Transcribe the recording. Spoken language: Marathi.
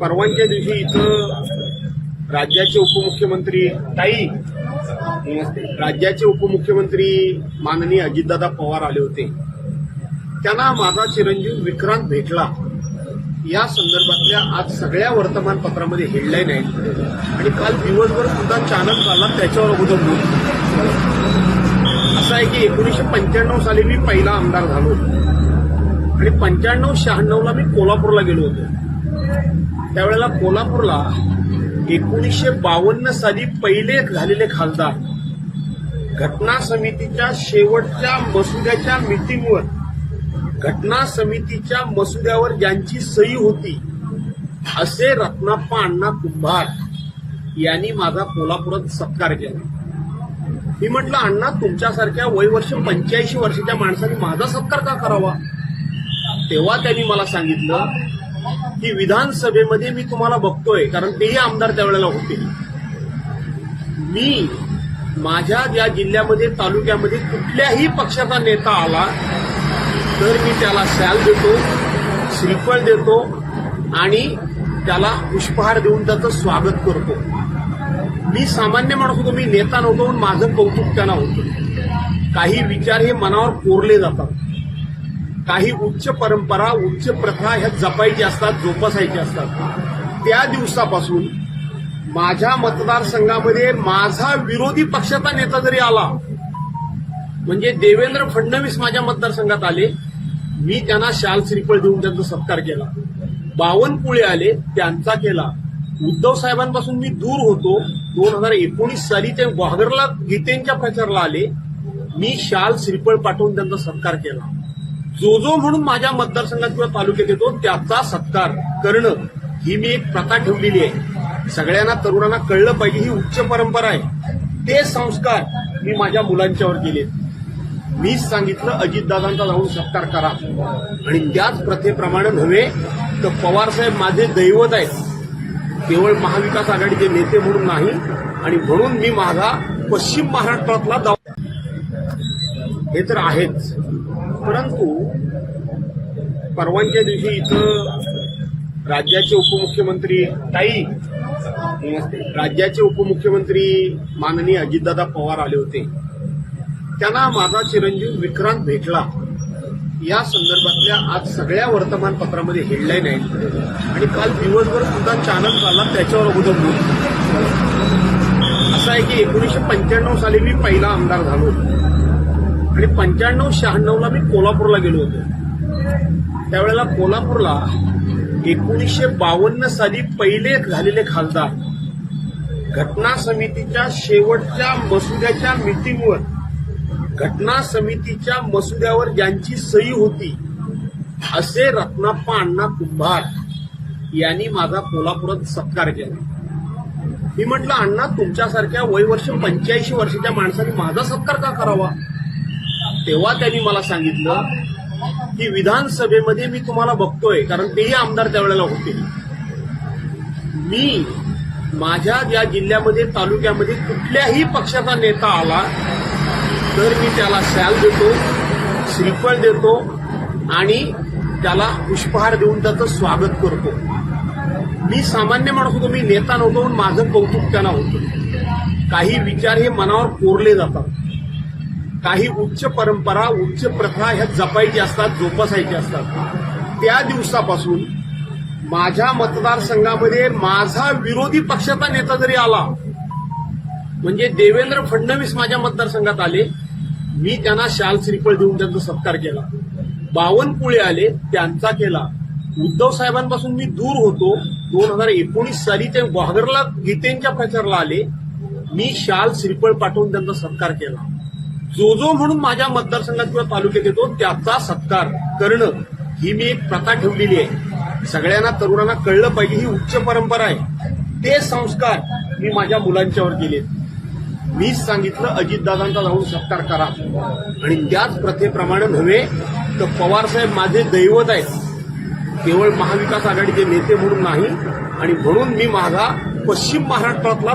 परवानच्या दिवशी इथं राज्याचे उपमुख्यमंत्री ताई राज्याचे उपमुख्यमंत्री माननीय अजितदादा पवार आले होते. त्यांना माझा चिरंजीव विक्रांत भेटला. या संदर्भातल्या आज सगळ्या वर्तमानपत्रामध्ये हेडलाईन आहेत. आणि काल दिवसभर सुद्धा चॅनल चालला त्याच्यावर अगोदर बोल. असं आहे की एकोणीसशे पंच्याण्णव साली मी पहिला आमदार झालो आणि पंच्याण्णव शहाण्णवला मी कोल्हापूरला गेलो होतो. त्यावेळेला कोल्हापूरला एकोणीसशे बावन्न साली पहिले झालेले खासदार. घटना समितीच्या शेवटच्या मसुद्याच्या मिटिंगवर घटना समितीच्या मसुद्यावर ज्यांची सही होती असे रत्नाप्पा अण्णा कुंभार यांनी माझा कोल्हापुरात सत्कार केला. मी म्हटलं अण्णा तुमच्यासारख्या वयवर्ष पंच्याऐंशी वर्षाच्या माणसाने माझा सत्कार का करावा? तेव्हा त्यांनी मला सांगितलं की विधानसभेमध्ये मी तुम्हाला बघतोय कारण तेही आमदार त्यावेळेला होते. मी माझ्या या जिल्ह्यामध्ये तालुक्यामध्ये कुठल्याही पक्षाचा नेता आला तर मी त्याला सॅल देतो श्रीफळ देतो आणि त्याला पुष्पहार देऊन त्याचं स्वागत करतो. मी सामान्य माणूस होतो मी नेता नव्हतो म्हणून माझं कौतुक त्यांना होतं. काही विचार हे मनावर कोरले जातात. काही उच्च परंपरा उच्च प्रथा ह्या जपायच्या असतात जोपासायच्या असतात. त्या दिवसापासून माझ्या मतदारसंघामध्ये माझा विरोधी पक्षाचा नेता जरी आला म्हणजे देवेंद्र फडणवीस माझ्या मतदारसंघात आले मी त्यांना शाल श्रीफळ देऊन त्यांचा सत्कार केला. बावनकुळे आले त्यांचा केला. उद्धव साहेबांपासून मी दूर होतो. दोन हजार एकोणीस साली ते वाघरला गीतेंच्या प्रचारला आले. मी शाल श्रीफळ पाठवून त्यांचा सत्कार केला. जो जो म्हणून माझ्या मतदारसंघात किंवा तालुक्यात येतो त्याचा सत्कार करणं ही मी एक प्रथा ठेवलेली आहे. सगळ्यांना तरुणांना कळलं पाहिजे ही उच्च परंपरा आहे. ते संस्कार मी माझ्या मुलांच्यावर केले मीच सांगितलं अजितदादांचा जाऊन सत्कार करा. आणि त्याच प्रथेप्रमाणे नव्हे तर पवारसाहेब माझे दैवत आहेत. केवळ महाविकास आघाडीचे नेते म्हणून नाही आणि म्हणून मी माझा पश्चिम महाराष्ट्रातला जाऊ हे तर आहेच. परंतु परवानच्या दिवशी इथं राज्याचे उपमुख्यमंत्री ताई राज्याचे उपमुख्यमंत्री माननीय अजितदादा पवार आले होते. त्यांना माझा चिरंजीव विक्रांत भेटला. या संदर्भातल्या आज सगळ्या वर्तमानपत्रामध्ये हेडलाईन आहे आणि काल दिवसभर सुद्धा चॅनल चालला त्याच्यावर अगोदर बोल असं आहे की एकोणीसशे पंच्याण्णव साली मी पहिला आमदार झालो आणि पंच्याण्णव शहाण्णवला मी कोल्हापूरला गेलो होतो. त्यावेळेला कोल्हापूरला एकोणीसशे बावन्न साली पहिले झालेले खासदार. घटना समितीच्या शेवटच्या मसुद्याच्या मिटिंगवर घटना समितीच्या मसुद्यावर ज्यांची सही होती असे रत्नाप्पा अण्णा कुंभार यांनी माझा कोल्हापुरात सत्कार केला. मी म्हटलं अण्णा तुमच्यासारख्या वयवर्ष पंच्याऐंशी वर्षाच्या माणसाने माझा सत्कार का करावा? तेव्हा त्यांनी मला सांगितलं की विधानसभेमध्ये मी तुम्हाला बघतोय कारण तेही आमदार त्यावेळेला होते. मी माझ्या या जिल्ह्यामध्ये तालुक्यामध्ये कुठल्याही पक्षाचा नेता आला तर मी त्याला सॅल देतो श्रीफळ देतो आणि त्याला पुष्पहार देऊन त्याचं स्वागत करतो. मी सामान्य माणूस होतो मी नेता नव्हतो म्हणून माझं कौतुक त्यांना होतं. काही विचार हे मनावर कोरले जातात. काही उच्च परंपरा उच्च प्रथा ह्या जपायची असतात जोपासायची असतात. त्या दिवसापासून माझ्या मतदारसंघामध्ये माझा विरोधी पक्षाचा नेता जरी आला म्हणजे देवेंद्र फडणवीस माझ्या मतदारसंघात आले मी त्यांना शाल श्रीफळ देऊन त्यांचा सत्कार केला. बावनकुळे आले त्यांचा केला. उद्धव साहेबांपासून मी दूर होतो. दोन हजार एकोणीस साली ते ग्वागरला गीतेंच्या प्रचारला आले. मी शाल श्रीफळ पाठवून त्यांचा सत्कार केला. जो जो म्हणून माझ्या मतदारसंघात किंवा तालुक्यात येतो त्याचा सत्कार करणं ही मी एक प्रथा ठेवलेली आहे. सगळ्यांना तरुणांना कळलं पाहिजे ही उच्च परंपरा आहे. ते संस्कार मी माझ्या मुलांच्यावर केले मीच सांगितलं अजितदादांचा जाऊन सत्कार करा. आणि त्याच प्रथेप्रमाणे नव्हे तर पवारसाहेब माझे दैवत आहेत. केवळ महाविकास आघाडीचे नेते म्हणून नाही आणि म्हणून मी माझा पश्चिम महाराष्ट्रातला